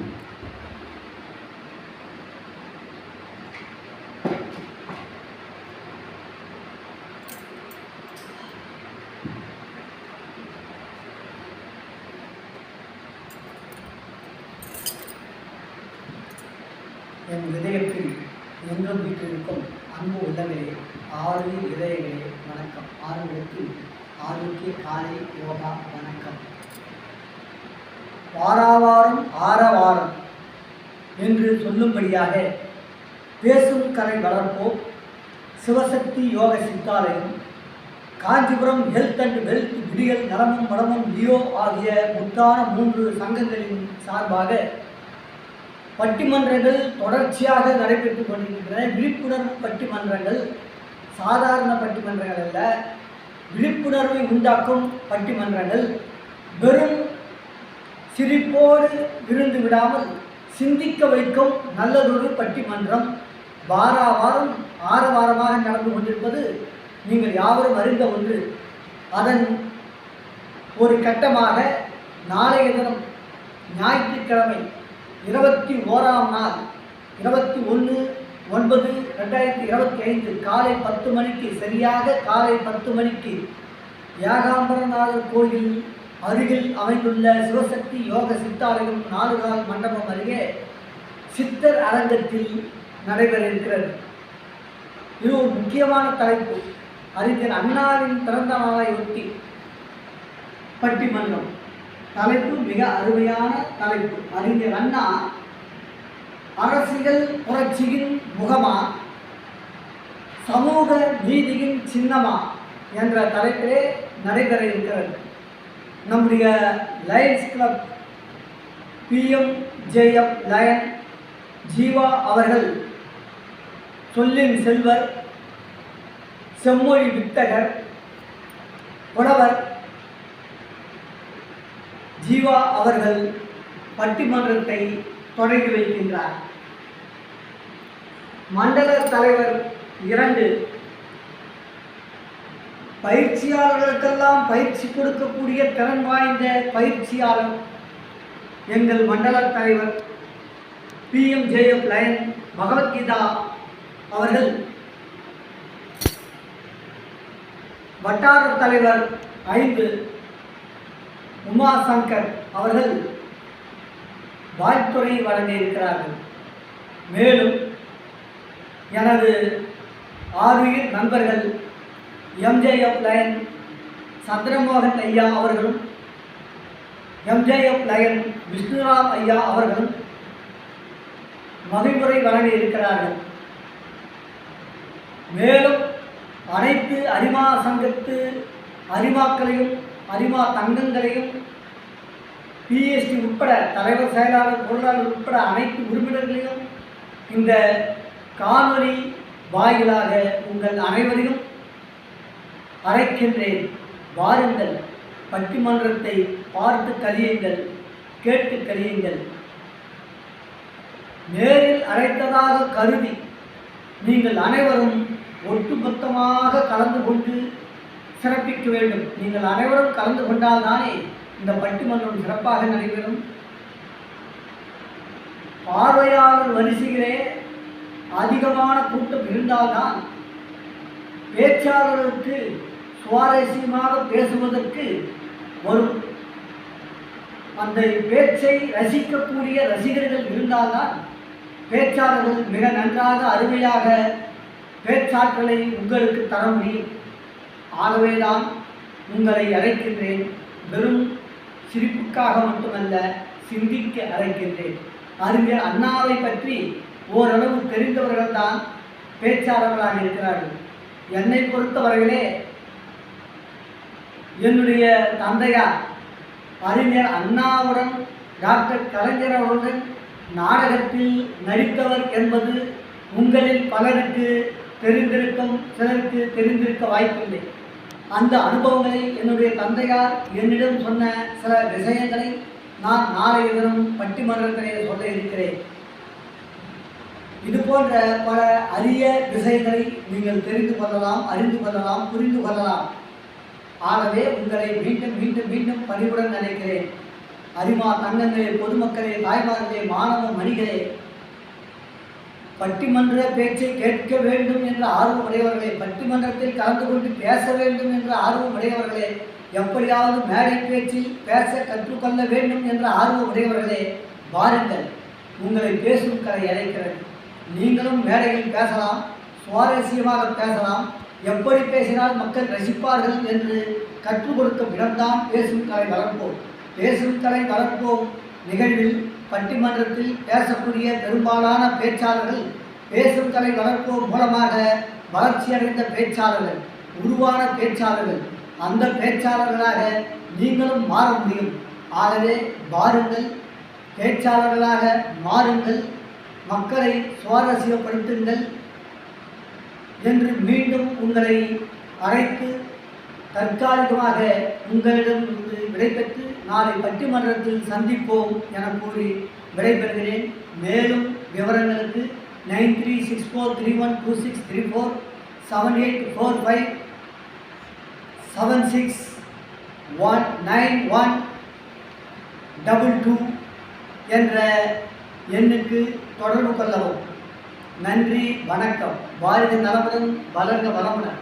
என் இதயத்தில் என்றும் வீட்டிருக்கும் அன்பு உள்ளங்களே ஆறு இதயங்களே வணக்கம். ஆறுகளுக்கு ஆரோக்கிய காலை யோகா வணக்கம். வாராவாரம் ஆரவாரம் என்று சொல்லும்படியாக பேசும் கலை வளர்ப்போம் Sivasakthi Yoga Siddhalayam Kanchipuram health and wealth விடிகள் நலமும் மடமும் லியோ ஆகிய முத்தான மூன்று சங்கங்களின் சார்பாக பட்டிமன்றங்கள் தொடர்ச்சியாக நடைபெற்று கொண்டிருக்கின்றன. விழிப்புணர்வு பட்டிமன்றங்கள் சாதாரண பட்டிமன்றங்கள் அல்ல. விழிப்புணர்வை உண்டாக்கும் பட்டிமன்றங்கள் வெறும் சிரிப்போடு விருந்து விடாமல் சிந்திக்க வைக்கும் நல்லதொரு பட்டிமன்றம். வார வாரம் ஆற வாரமாக நடந்து கொண்டிருப்பது நீங்கள் யாவரும் அறிந்த ஒன்று. அதன் ஒரு கட்டமாக நாளைய தினம் ஞாயிற்றுக்கிழமை இருபத்தி ஓராம் நாள் இருபத்தி ஒன்று ஒன்பது ரெண்டாயிரத்தி இருபத்தி ஐந்து காலை பத்து மணிக்கு சரியாக காலை பத்து மணிக்கு ஏகாம்பரநாதர் கோயில் அருகில் அமைந்துள்ள சிவசக்தி யோக சித்தாலயம் நாலுகால் மண்டபம் அருகே சித்தர் அரங்கத்தில் நடைபெற இருக்கிறது இது ஒரு முக்கியமான தலைப்பு. அறிஞர் அண்ணாவின் பிறந்த நாளை ஒட்டி பட்டிமன்றம். தலைப்பு மிக அருமையான தலைப்பு. அறிஞர் அண்ணா அரசியல் புரட்சியின் முகமா? சமூக நீதியின் சின்னமா? என்ற தலைப்பிலே நடைபெற இருக்கிறது. நம்முடைய Lions Club PM JM Lion Jeeva அவர்கள் சொல்லின் செல்வர் செம்மொழி வித்தகர் புலவர் ஜீவா அவர்கள் பட்டிமன்றத்தை தொடங்கி வைக்கின்றார். மண்டல தலைவர் இரண்டு பயிற்சியாளர்களுக்கெல்லாம் பயிற்சி கொடுக்கக்கூடிய திறன் வாய்ந்த பயிற்சியாளர் எங்கள் மண்டல தலைவர் பிஎம் ஜேஎஃப் லயன் பகவத்கீதா அவர்கள். வட்டார தலைவர் ஐந்து உமா சங்கர் அவர்கள் வாழ்த்துறை வழங்க இருக்கிறார்கள். மேலும் எனது ஆறுயிர் நண்பர்கள் எம்ஜேஎஃப் லயன் சந்திரமோகன் ஐயா அவர்களும் எம்ஜேஎஃப் லயன் விஷ்ணுராம் ஐயா அவர்களும் வகைமுறை வழங்க இருக்கிறார்கள் மேலும் அனைத்து அரிமா சங்கத்து அரிமாக்களையும் அரிமா தங்கங்களையும் பிஎஸ்டி உட்பட தலைவர் செயலாளர் பொருளாளர் உட்பட அனைத்து உறுப்பினர்களையும் இந்த காணொலி வாயிலாக உங்கள் அனைவரையும் அரைக்கின்றேன். வாருங்கள் பட்டிமன்றத்தை பார்த்து கழியுங்கள் கேட்டு கழியுங்கள். நேரில் அழைத்ததாக கருதி நீங்கள் அனைவரும் ஒட்டுமொத்தமாக கலந்து கொண்டு சிறப்பிக்க வேண்டும். நீங்கள் அனைவரும் கலந்து கொண்டால் தானே இந்த பட்டிமன்றம் சிறப்பாக நடைபெறும்? பார்வையாளர் வரிசையிலே அதிகமான கூட்டம் இருந்தால்தான் பேச்சாளர்களுக்கு சுவாரஸ்யமாக பேசுவதற்கு வரும் அந்த பேச்சை ரசிக்கக்கூடிய ரசிகர்கள் இருந்தால்தான் பேச்சாளர்கள் மிக நன்றாக அருமையாக பேச்சாற்றலை உங்களுக்கு தர முடியும். ஆகவேதான் உங்களை அழைக்கின்றேன். வெறும் சிரிப்புக்காக மட்டுமல்ல சிந்திக்க அழைக்கின்றேன். அறிஞர் அண்ணாவை பற்றி ஓரளவு தெரிந்தவர்கள்தான் பேச்சாளர்களாக இருக்கிறார்கள். என்னை பொறுத்தவரையிலே என்னுடைய தந்தையார் அறிஞர் அண்ணாவுடன் டாக்டர் கலைஞர் அவருடன் நாடகத்தில் நடித்தவர் என்பது உங்களில் பலருக்கு தெரிந்திருக்கும் சிலருக்கு தெரிந்திருக்க வாய்ப்பில்லை. அந்த அனுபவங்களை என்னுடைய தந்தையார் என்னிடம் சொன்ன சில விஷயங்களை நான் நாளைய தினம் பட்டிமன்றத்திலே சொல்ல இருக்கிறேன். இது போன்ற பல அரிய விஷயங்களை நீங்கள் தெரிந்து கொள்ளலாம் அறிந்து கொள்ளலாம் புரிந்து கொள்ளலாம். ஆகவே உங்களை மீண்டும் மீண்டும் மீண்டும் பணிவுடன் நினைக்கிறேன் அரிமா தங்கங்களே பொதுமக்களே தாய்மார்களே மாணவ மணிகளே. பட்டிமன்ற பேச்சை கேட்க வேண்டும் என்ற ஆர்வம் உடையவர்களே பட்டிமன்றத்தில் கலந்து கொண்டு பேச வேண்டும் என்ற ஆர்வம் உடையவர்களே எப்படியாவது மேடை பேச்சில் பேச கற்றுக்கொள்ள வேண்டும் என்ற ஆர்வம் உடையவர்களே வாருங்கள். உங்களை பேசும் கலை அழைக்கிறது. நீங்களும் மேடையில் பேசலாம் சுவாரஸ்யமாக பேசலாம். எப்படி பேசினால் மக்கள் ரசிப்பார்கள் என்று கற்றுக் கொடுக்கும் இடம்தான் பேசும் கலை வளர்ப்போம். பேசும் கலை வளர்ப்போம். நிகழ்வில் பட்டிமன்றத்தில் பேசக்கூடிய பெரும்பாலான பேச்சாளர்கள் பேசும் கலை வளர்ப்போம் மூலமாக வளர்ச்சியடைந்த பேச்சாளர்கள் உருவான பேச்சாளர்கள். அந்த பேச்சாளர்களாக நீங்களும் மாற முடியும். ஆகவே வாருங்கள் பேச்சாளர்களாக மாறுங்கள். மக்களை சுவாரஸ்யப்படுத்துங்கள். என்று மீண்டும் உங்களை அழைத்து தற்காலிகமாக உங்களிடம் இருந்து விடைபெற்று நாளை பட்டிமன்றத்தில் சந்திப்போம் என கூறி விடைபெறுகிறேன். மேலும் விவரங்களுக்கு nine three six four three one two six three four seven eight four five seven six one nine one double two என்ற எண்ணுக்கு தொடர்பு கொள்ளவும். நன்றி வணக்கம். வாழ்க நலமுடன் வளர்க வளமுடன்.